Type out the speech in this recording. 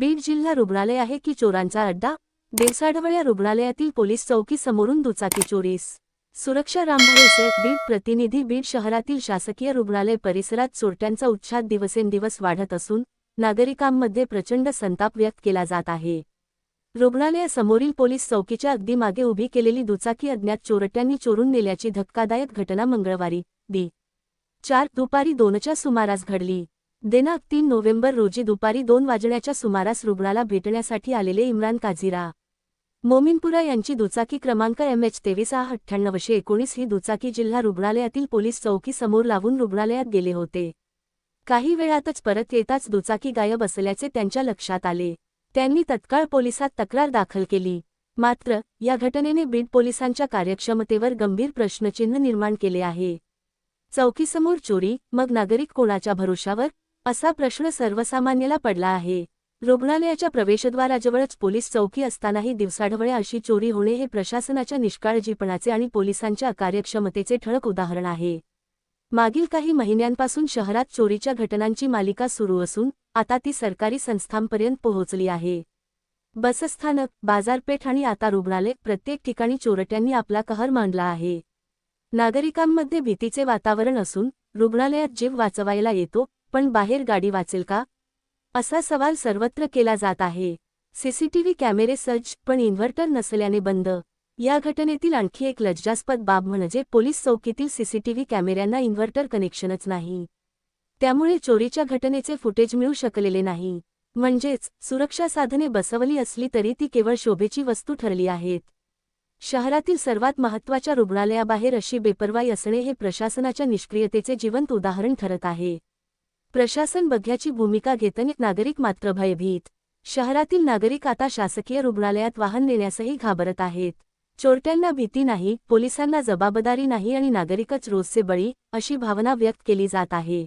बीड जिल्हा रुग्णालय आहे की चोरांचा अड्डा? देवसाडवळ रुग्णालयातील पोलीस चौकी समोरून दुचाकी चोरीस. सुरक्षा रामभाऊसे बीड प्रतिनिधी बीड शहरातील शासकीय रुग्णालय परिसरात चोरट्यांचा उच्छाद दिवसेंदिवस वाढत असून नागरिकांमध्ये प्रचंड संताप व्यक्त केला जात आहे. रुग्णालयासमोरील पोलीस चौकीच्या अगदी मागे उभी केलेली दुचाकी अज्ञात चोरट्यांनी चोरून नेल्याची धक्कादायक घटना मंगळवारी दि. चार दुपारी दोनच्या सुमारास घडली. दिनांक तीन नोव्हेंबर रोजी दुपारी दोन वाजण्याच्या सुमारास रुग्णाला भेटण्यासाठी आलेले इम्रान काझीरा. मोमिनपुरा यांची दुचाकी क्रमांक एम एच तेवीस आह अठ्ठ्याण्णवशे एकोणीस ही दुचाकी जिल्हा रुग्णालयातील पोलीस चौकी समोर लावून रुग्णालयात गेले होते. काही वेळातच परत येताच दुचाकी गायब असल्याचे त्यांच्या लक्षात आले. त्यांनी तत्काळ पोलिसात तक्रार दाखल केली. मात्र या घटनेने बीड पोलिसांच्या कार्यक्षमतेवर गंभीर प्रश्नचिन्ह निर्माण केले आहे. चौकीसमोर चोरी मग नागरिक कोणाच्या भरोशावर? असा प्रश्न सर्वसामान्याला पडला आहे. रुग्णालयाच्या प्रवेशद्वाराजवळच पोलीस चौकी असतानाही दिवसाढवळ्या अशी चोरी होणे हे प्रशासनाच्या निष्काळजीपणाचे आणि पोलिसांच्या अकार्यक्षमतेचे ठळक उदाहरण आहे. मागील काही महिन्यांपासून शहरात चोरीच्या घटनांची मालिका सुरू असून आता ती सरकारी संस्थांपर्यंत पोहोचली आहे. बसस्थानक बाजारपेठ आणि आता रुग्णालय प्रत्येक ठिकाणी चोरट्यांनी आपला कहर मांडला आहे. नागरिकांमध्ये भीतीचे वातावरण असून रुग्णालयात जीव वाचवायला येतो पण बाहेर गाडी वाचेल का? असा सवाल सर्वत्र केला जात आहे. सीसीटीव्ही कॅमेरे सज्ज पण इन्व्हर्टर नसल्याने बंद. या घटनेतील आणखी एक लज्जास्पद बाब म्हणजे पोलीस चौकीतील सीसीटीव्ही कॅमेऱ्यांना इन्व्हर्टर कनेक्शनच नाही. त्यामुळे चोरीच्या घटनेचे फुटेज मिळू शकलेले नाही. म्हणजेच सुरक्षा साधने बसवली असली तरी ती केवळ शोभेची वस्तू ठरली आहेत. शहरातील सर्वात महत्त्वाच्या रुग्णालयाबाहेर अशी बेपर्वाई असणे हे प्रशासनाच्या निष्क्रियतेचे जिवंत उदाहरण ठरत आहे. प्रशासन बघ्याची भूमिका घेतने नागरिक मात्र भयभीत. शहरातील नागरिक आता शासकीय रुग्णालयात वाहन नेण्यासही घाबरत आहेत. चोरट्यांना भीती नाही पोलिसांना जबाबदारी नाही आणि नागरिकच रोजचे बळी अशी भावना व्यक्त केली जात आहे.